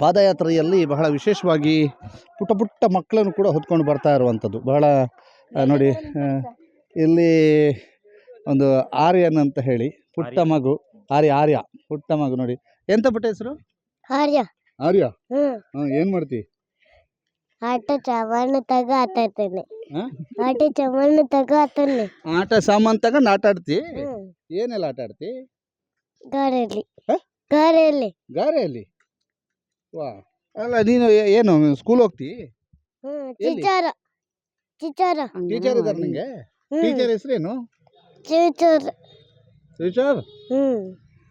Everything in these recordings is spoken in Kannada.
ಪಾದಯಾತ್ರೆಯಲ್ಲಿ ಬಹಳ ವಿಶೇಷವಾಗಿ ಪುಟ್ಟ ಪುಟ್ಟ ಮಕ್ಕಳನ್ನು ಕೂಡ ಹೊತ್ಕೊಂಡು ಬರ್ತಾ ಇರುವಂಥದ್ದು. ಬಹಳ ನೋಡಿ ಇಲ್ಲಿ ಒಂದು ಆರ್ಯನ್ ಅಂತ ಹೇಳಿ ಪುಟ್ಟ ಮಗು ಆರ್ಯ ಆರ್ಯ ಪುಟ್ಟ ಮಗು ನೋಡಿ. ಎಂತ ಪುಟ್ಟ ಹೆಸರು? ಆರ್ಯ. ಆರ್ಯ? ಏನು ಮಾಡ್ತಿ? ಆಟ ಸಾಮಾನು ತಗ ಆಟಾಡ್ತೇನೆ ಹಾ? ಆಟ ಸಾಮಾನು ತಗ ಆತಾನೆ ಆಟ ಸಾಮಾನು ತಗೊಂಡು ಆಟ ಆಡ್ತಿ? ಹ್ಮ್. ಏನೆಲ್ಲ ಆಟ ಆಡ್ತಿ? ಗಾರೆಯಲ್ಲಿ ಹಾ? ಗಾರೆಯಲ್ಲಿ ಗಾರೆಯಲ್ಲಿ ವಾ. ಅಲ್ಲ ನೀನು ಏ- ಏನು ಸ್ಕೂಲ್ ಹೋಗ್ತಿ? ಹ್ಮ್ ಎಲ್ಲಿ? ಚಿಚಾರ ಚಿಚಾರ ಟೀಚರ್ ಇದ್ದಾರೆ ನಿಂಗೆ? ಹ್ಮ್. ಟೀಚರ್ ಹೆಸರೇನು? ಚಿಚಾರ ಟೀಚರ್ ಹ್ಮ್.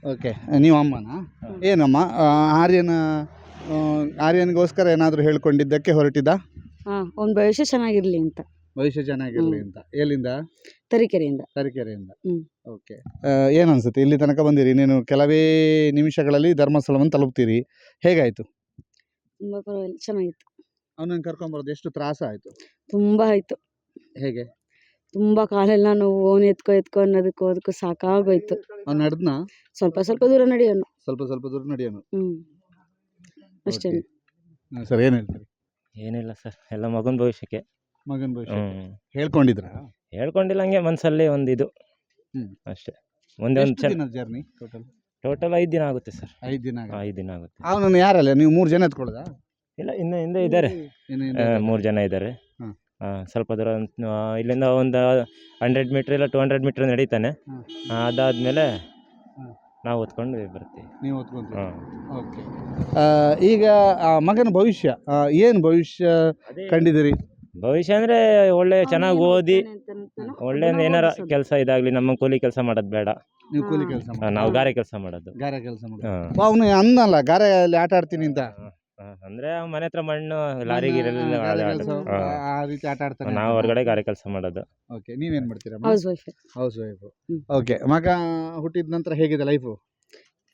ಓಕೆ ನೀವು ಅಮ್ಮನಾ? ಏನಮ್ಮ ಆ, ಆರ್ಯನ ಆ, ಆರ್ಯನಿಗೋಸ್ಕರ ಏನಾದರೂ ಹೇಳ್ಕೊಂಡಿದ್ದಕ್ಕೆ ಹೊರಟಿದ್ದ? ಹಾ ಅವ್ನ ಭವಿಷ್ಯ ಚೆನ್ನಾಗಿರ್ಲಿ ಅಂತ. ಭವಿಷ್ಯ ಚೆನ್ನಾಗಿರಲಿ ಅಂತ. ಎಲ್ಲಿಂದ? ತರೀಕೆರೆಯಿಂದ. ತರೀಕೆರೆಯಿಂದ. ಹ್ಮ್. ಓಕೆ ಏನು ಅನ್ಸುತ್ತೆ? ಇಲ್ಲಿ ತನಕ ಬಂದಿರಿ ನೀನು ಕೆಲವೇ ನಿಮಿಷಗಳಲ್ಲಿ ಧರ್ಮಸ್ಥಳವನ್ನು ತಲುಪ್ತೀರಿ. ಹೇಗಾಯಿತು? ತುಂಬಾ ಪರವಾಗಿಲ್ಲ ಚೆನ್ನಾಗಿತ್ತು. ಅವನನ್ನು ಕರ್ಕೊಂಬರೋದು ಎಷ್ಟು ತ್ರಾಸ ಆಯಿತು? ತುಂಬಾ ಆಯ್ತು. ಹೇಗೆ? ತುಂಬಾ ಕಾಲೆಲ್ಲ ನೋವು ಓನ್ ಎತ್ಕೊ ಎತ್ಕೊ ಅನ್ನೋದಕ್ಕೂ ಅದಕ್ಕೂ ಸಾಕಾಗೋಯ್ತು. ಅವ್ನು ನಡೆದ್ನ? ಸ್ವಲ್ಪ ಸ್ವಲ್ಪ ದೂರ ನಡೆಯೋನು. ಸ್ವಲ್ಪ ಸ್ವಲ್ಪ ದೂರ ನಡೆಯೋನು. ಹ್ಞೂ ಅಷ್ಟೇ. ಸರ್ ಏನು ಹೇಳ್ತೀರಿ? ಏನಿಲ್ಲ ಸರ್ ಎಲ್ಲ ಮಗನ ಭವಿಷ್ಯಕ್ಕೆ. ಮಗನ ಭವಿಷ್ಯ ಹ್ಮ್. ಹೇಳ್ಕೊಂಡಿದ್ರಾ? ಹೇಳ್ಕೊಂಡಿಲ್ಲ ಹಂಗೆ ಮನಸ್ಸಲ್ಲಿ ಒಂದು ಇದು ಹ್ಮ್. ಅಷ್ಟೇ. ಮುಂದೆ ಒಂದು ಎಷ್ಟು ದಿನದ ಜರ್ನಿ ಟೋಟಲ್ ಟೋಟಲ್ ಐದು ದಿನ ಆಗುತ್ತೆ ಸರ್ ಐದು ದಿನ ಐದು ದಿನ ಆಗುತ್ತೆ. ಅವನನ್ನು ಯಾರಲ್ಲ? ನೀವು ಮೂರು ಜನ ಎತ್ಕೊಳ್ಳೋದಾ? ಇಲ್ಲ ಇನ್ನು ಹಿಂದೆ ಇದ್ದಾರೆ. ಮೂರು ಜನ ಇದ್ದಾರೆ. ಸ್ವಲ್ಪ ದೂರ ಇಲ್ಲಿಂದ ಒಂದು ಹಂಡ್ರೆಡ್ ಮೀಟ್ರ್ ಇಲ್ಲ ಟೂ ಹಂಡ್ರೆಡ್ ಮೀಟ್ರ್ ನಡೀತಾನೆ. ಅದಾದಮೇಲೆ ನಾವು ಹೊತ್ಕೊಂಡು ಬರ್ತೀವಿ. ನೀವು ಓಕೆ ಈಗ ಮಗನ ಭವಿಷ್ಯ ಏನು ಭವಿಷ್ಯ ಕಂಡಿದ್ದೀರಿ? ಭವಿಷ್ಯ ಅಂದ್ರೆ ಒಳ್ಳೆ ಚೆನ್ನಾಗಿ ಓದಿ ಒಳ್ಳೆ ಏನಾರ ಕೆಲಸ ಇದಾಗ್ಲಿ ನಮ್ಮ ಕೂಲಿ ಕೆಲಸ ಮಾಡೋದು ಬೇಡ. ನೀವು ಕೂಲಿ ಕೆಲಸ ನಾವು ಗಾರೆ ಕೆಲಸ ಮಾಡೋದು. ಗಾರೆ ಕೆಲಸ ಅವನು ಅನ್ನಲ್ಲ ಗಾರೆಯಲ್ಲಿ ಆಟ ಆಡ್ತೀನಿ ಅಂತ. ಅಂದ್ರೆ ಮನೆ ಹತ್ರ ಮಣ್ಣು ಲಾರಿ ಗಾರೆ ನಾವು ಹೊರಗಡೆ ಗಾರೆ ಕೆಲಸ ಮಾಡೋದು. ಓಕೆ ನೀವೇನು ಮಾಡ್ತೀರಾ housewife housewife okay ಮಗ ಹುಟ್ಟಿದ ನಂತರ ಹೇಗಿದೆ ಲೈಫು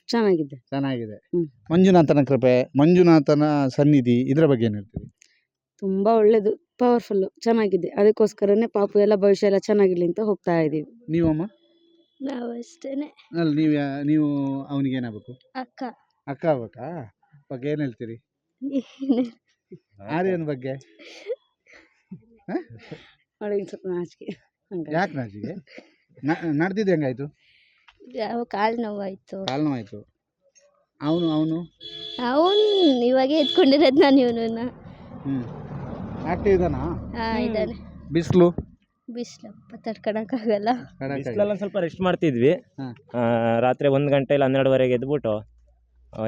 ಚೆನ್ನಾಗಿದೆ. ಚೆನ್ನಾಗಿದೆ. ಮಂಜುನಾಥನ ಕೃಪೆ ಮಂಜುನಾಥನ ಸನ್ನಿಧಿ ಇದರ ಬಗ್ಗೆ ಏನು ಹೇಳ್ತೀವಿ ತುಂಬಾ ಒಳ್ಳೇದು. ಪವರ್ಫುಲ್ಲು ಚೆನ್ನಾಗಿದೆ. ಅದಕ್ಕೋಸ್ಕರನೇ ಪಾಪು ಎಲ್ಲ ಭವಿಷ್ಯ ಎಲ್ಲ ಚೆನ್ನಾಗಿರಲಿ ಅಂತ ಹೋಗ್ತಾ ಇದೀವಿ. ನೀವಮ್ಮ? ನಾವು ಅಷ್ಟೇನೆ. ಅಲ್ಲಿ ನೀವು ಯಾ- ನೀವು ಅವನಿಗೆ ಏನಾಗಬೇಕು? ಅಕ್ಕ. ಅಕ್ಕ ಆಗ್ಬೇಕಾ? ಬಗ್ಗೆ ಏನು ಹೇಳ್ತೀರಿ? ಆರ್ಯನ ಬಗ್ಗೆ? ಅವಳಿಗೆ ಸ್ವಲ್ಪ ನಾಚಿಕೆ. ಹಂಗಾಗಿ. ಯಾಕೆ ನಾಚಿಗೆ ನಡೆದಿದ್ದು ಹೆಂಗಾಯ್ತು? ಯಾವ ಕಾಲು ನೋವಾಯ್ತು. ಕಾಲು ನೋವಾಯ್ತು. ಅವನು ಅವನು? ಅವನು ಇವಾಗೆ ಎತ್ಕೊಂಡಿರೋದು ನಾನು ಇವನನ್ನ ಹ್ಞೂ ಆಕ್ಟಿವ್ ಇದಾನಾ? ಹಾ ಇದ್ದಾನೆ. ಬಿಸಿಲು? ಬಿಸಿಲಪ್ಪ ತಡ್ಕೊಳಕ್ಕಾಗಲ್ಲ ಬಿಸಿಲಲ್ಲಿ ಸ್ವಲ್ಪ ರೆಸ್ಟ್ ಮಾಡ್ತಿದ್ವಿ. ಹಾ. ಆ, ರಾತ್ರಿ ಒಂದು ಗಂಟೆ ಇಲ್ಲ ಹನ್ನೆರಡುವರೆಗೆ ಎದ್ಬಿಟ್ಟು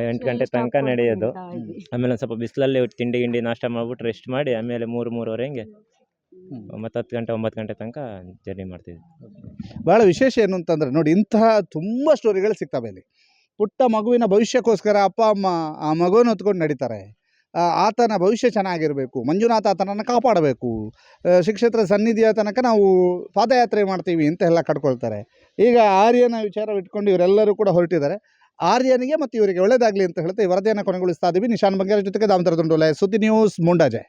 ಎಂಟು ಗಂಟೆ ತನಕ ನಡೆಯೋದು. ಆಮೇಲೆ ಒಂದು ಸ್ವಲ್ಪ ಬಿಸಿಲಲ್ಲಿ ತಿಂಡಿ ಗಿಂಡಿ ನಾಷ್ಟ ಮಾಡ್ಬಿಟ್ಟು ರೆಸ್ಟ್ ಮಾಡಿ ಆಮೇಲೆ ಮೂರು ಮೂರುವರೆ ಹಿಂಗೆ ಒಂಬತ್ತು ಹತ್ತು ಗಂಟೆ ಒಂಬತ್ತು ಗಂಟೆ ತನಕ ಜರ್ನಿ ಮಾಡ್ತಿದ್ವಿ. ಭಾಳ ವಿಶೇಷ ಏನು ಅಂತಂದ್ರೆ ನೋಡಿ ಇಂತಹ ತುಂಬ ಸ್ಟೋರಿಗಳು ಸಿಗ್ತವೆ ಇಲ್ಲಿ. ಪುಟ್ಟ ಮಗುವಿನ ಭವಿಷ್ಯಕ್ಕೋಸ್ಕರ ಅಪ್ಪ ಅಮ್ಮ ಆ ಮಗುವನ್ನು ಹೊತ್ಕೊಂಡು ನಡೀತಾರೆ. ಆತನ ಭವಿಷ್ಯ ಚೆನ್ನಾಗಿರಬೇಕು. ಮಂಜುನಾಥ ಆತನನ್ನು ಕಾಪಾಡಬೇಕು. ಶ್ರೀಕ್ಷೇತ್ರ ಸನ್ನಿಧಿಯ ತನಕ ನಾವು ಪಾದಯಾತ್ರೆ ಮಾಡ್ತೀವಿ ಅಂತ ಎಲ್ಲ ಕಟ್ಕೊಳ್ತಾರೆ. ಈಗ ಆರ್ಯನ ವಿಚಾರವಿಟ್ಕೊಂಡು ಇವರೆಲ್ಲರೂ ಕೂಡ ಹೊರಟಿದ್ದಾರೆ. ಆರ್ಯನಿಗೆ ಮತ್ತು ಇವರಿಗೆ ಒಳ್ಳೆಯದಾಗಲಿ ಅಂತ ಹೇಳ್ತಾ ಈ ವರದಿಯನ್ನು ಕೊನೆಗೊಳಿಸ್ತಾ ಇದ್ದೀವಿ ನಿಶಾನ್ ಬಂಗಾರ ಜೊತೆಗೆ ದಾವಂತರ ದುಂಡೋಲೆ ಸುದ್ದಿ ನ್ಯೂಸ್ ಮುಂಡಾಜೆ.